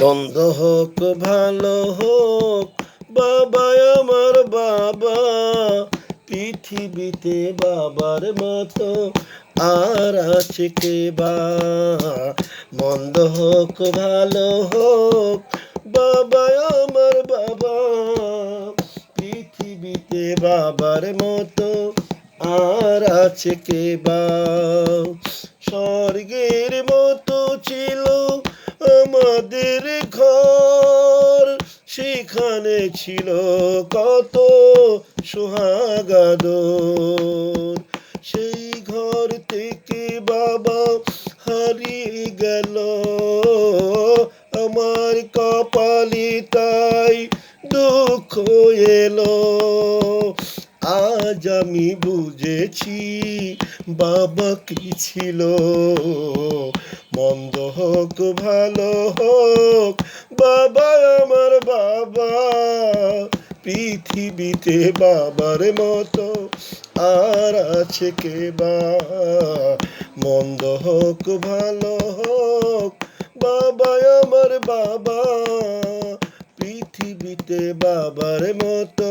দ্বন্দ্ব হোক, ভালো হোক, বাবা আমার বাবা, পৃথিবীতে বাবার মতো আর আছে কে বা? মন্দ হোক, ভালো হোক, বাবা আমার বাবা, পৃথিবীতে বাবার মতো আর আছে কে বা? স্বর্গের সেখানে ছিল কত সোহাগাদর। সেই ঘর থেকে বাবা হারিয়ে গেল। আমার কপালি তাই দুঃখ এলো। আজ আমি বুঝেছি বাবা কি ছিল। মন্দ হোক, ভালো হোক, বাবা আমার বাবা, পৃথিবীতে বাবার মতো আর আছে কে বা? মন্দ হোক, ভালো হোক বাবা আমার বাবা, পৃথিবীতে বাবার মতো